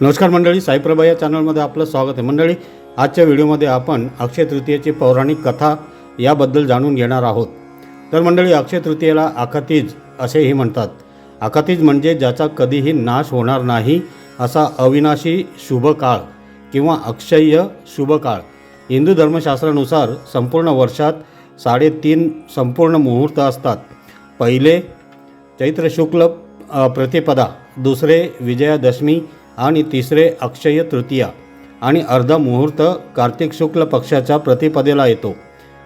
नमस्कार मंडळी साईप्रभा या चॅनलमध्ये आपलं स्वागत आहे. मंडळी आजच्या व्हिडिओमध्ये आपण अक्षय तृतीयेची पौराणिक कथा याबद्दल जाणून घेणार आहोत. तर मंडळी अक्षय तृतीयेला आखातीज असेही म्हणतात. आखातीज म्हणजे ज्याचा कधीही नाश होणार नाही असा अविनाशी शुभ काळ किंवा अक्षय्य शुभ काळ हिंदू धर्मशास्त्रानुसार संपूर्ण वर्षात साडेतीन संपूर्ण मुहूर्त असतात. पहिले चैत्र शुक्ल प्रतिपदा दुसरे विजयादशमी आणि तिसरे अक्षय तृतीया आणि अर्धा मुहूर्त कार्तिक शुक्ल पक्षाच्या प्रतिपदेला येतो.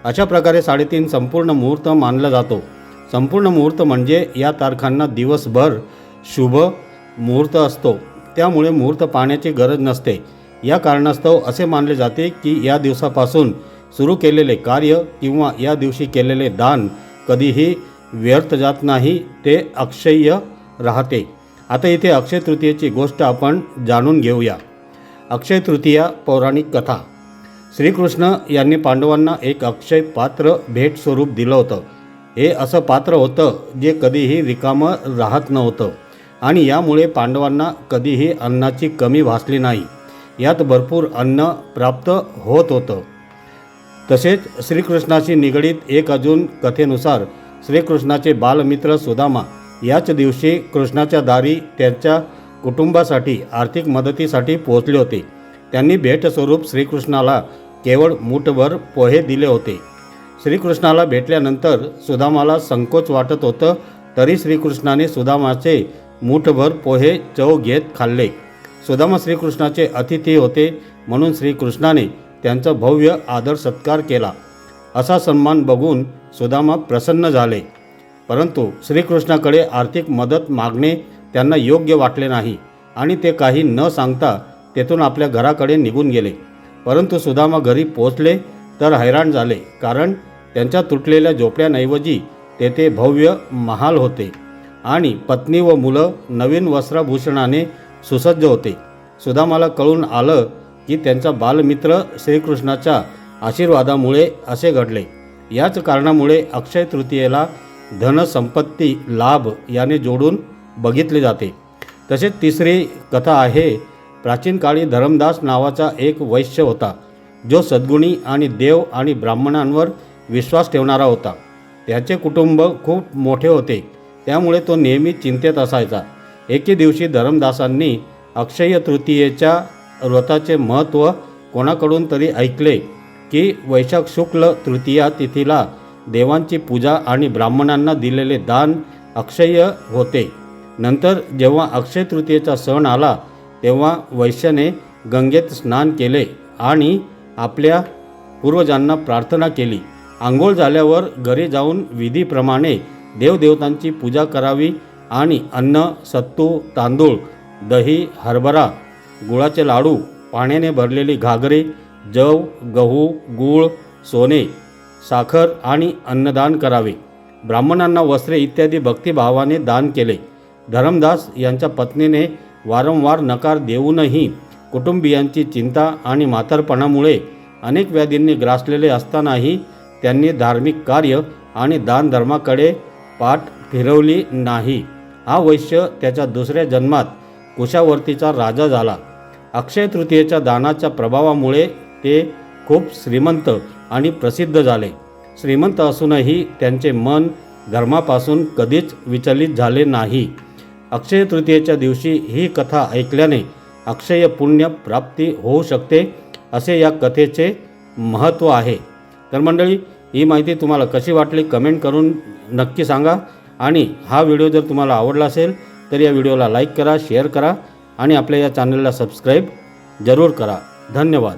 अशा प्रकारे साडेतीन संपूर्ण मुहूर्त मानला जातो. संपूर्ण मुहूर्त म्हणजे या तारखांना दिवसभर शुभ मुहूर्त असतो. त्यामुळे मुहूर्त पाहण्याची गरज नसते. या कारणास्तव असे मानले जाते की या दिवसापासून सुरू केलेले कार्य किंवा या दिवशी केलेले दान कधीही व्यर्थ जात नाही ते अक्षय्य राहते. आता इथे अक्षय तृतीयेची गोष्ट आपण जाणून घेऊया. अक्षय तृतीया पौराणिक कथा. श्रीकृष्ण यांनी पांडवांना एक अक्षय पात्र भेट स्वरूप दिलं होतं. हे असं पात्र होतं जे कधीही रिकामं राहत नव्हतं आणि यामुळे पांडवांना कधीही अन्नाची कमी भासली नाही. यात भरपूर अन्न प्राप्त होत होतं. तसेच श्रीकृष्णाशी निगडीत एक अजून कथेनुसार श्रीकृष्णाचे बालमित्र सुदामा याच दिवशी कृष्णाच्या दारी त्यांच्या कुटुंबासाठी आर्थिक मदतीसाठी पोहोचले होते. त्यांनी भेटस्वरूप श्रीकृष्णाला केवळ मूठभर पोहे दिले होते. श्रीकृष्णाला भेटल्यानंतर सुदामाला संकोच वाटत होतं तरी श्रीकृष्णाने सुदामाचे मूठभर पोहे चव घेत खाल्ले. सुदामा श्रीकृष्णाचे अतिथी होते म्हणून श्रीकृष्णाने त्यांचा भव्य आदर सत्कार केला. असा सन्मान बघून सुदामा प्रसन्न झाले. परंतु श्रीकृष्णाकडे आर्थिक मदत मागणे त्यांना योग्य वाटले नाही आणि ते काही न सांगता तेथून आपल्या घराकडे निघून गेले. परंतु सुदामा घरी पोचले तर हैराण झाले कारण त्यांच्या तुटलेल्या झोपड्यांऐवजी तेथे भव्य महाल होते आणि पत्नी व मुलं नवीन वस्त्रभूषणाने सुसज्ज होते. सुदामाला कळून आलं की त्यांचा बालमित्र श्रीकृष्णाच्या आशीर्वादामुळे असे घडले. याच कारणामुळे अक्षय तृतीयेला धनसंपत्ती लाभ याने जोडून बघितले जाते. तसेच तिसरी कथा आहे प्राचीन काळी धरमदास नावाचा एक वैश्य होता जो सद्गुणी आणि देव आणि ब्राह्मणांवर विश्वास ठेवणारा होता. त्याचे कुटुंब खूप मोठे होते त्यामुळे तो नेहमी चिंतेत असायचा. एके दिवशी धरमदासांनी अक्षय तृतीयेच्या व्रताचे महत्त्व कोणाकडून तरी ऐकले की वैशाख शुक्ल तृतीया तिथीला देवांची पूजा आणि ब्राह्मणांना दिलेले दान अक्षय होते. नंतर जेव्हा अक्षय तृतीयेचा सण आला तेव्हा वैश्याने गंगेत स्नान केले आणि आपल्या पूर्वजांना प्रार्थना केली. आंघोळ झाल्यावर घरी जाऊन विधीप्रमाणे देवदेवतांची पूजा करावी आणि अन्न सत्तू तांदूळ दही हरभरा गुळाचे लाडू पाण्याने भरलेली घागरे जव गहू गूळ सोने साखर आणि अन्नदान करावे. ब्राह्मणांना वस्त्रे इत्यादी भक्तिभावाने दान केले. धरमदास यांच्या पत्नीने वारंवार नकार देऊनही कुटुंबियांची चिंता आणि म्हातारपणामुळे अनेक व्याधींनी ग्रासलेले असतानाही त्यांनी धार्मिक कार्य आणि दानधर्माकडे पाठ फिरवली नाही. हा वैश्य त्याच्या दुसऱ्या जन्मात कुशावर्तीचा राजा झाला. अक्षय तृतीयेच्या दानाच्या प्रभावामुळे ते खूप श्रीमंत आणि प्रसिद्ध झाले. श्रीमंत असूनही त्यांचे मन धर्मापासून कधीच विचलित झाले नाही. अक्षय तृतीयेच्या दिवशी ही कथा ऐकल्याने अक्षय पुण्य प्राप्ती होऊ शकते असे या कथेचे महत्त्व आहे. तर मंडळी ही माहिती तुम्हाला कशी वाटली कमेंट करून नक्की सांगा आणि हा व्हिडिओ जर तुम्हाला आवडला असेल तर या व्हिडिओला लाईक करा शेअर करा आणि आपल्या या चॅनलला सबस्क्राईब जरूर करा. धन्यवाद.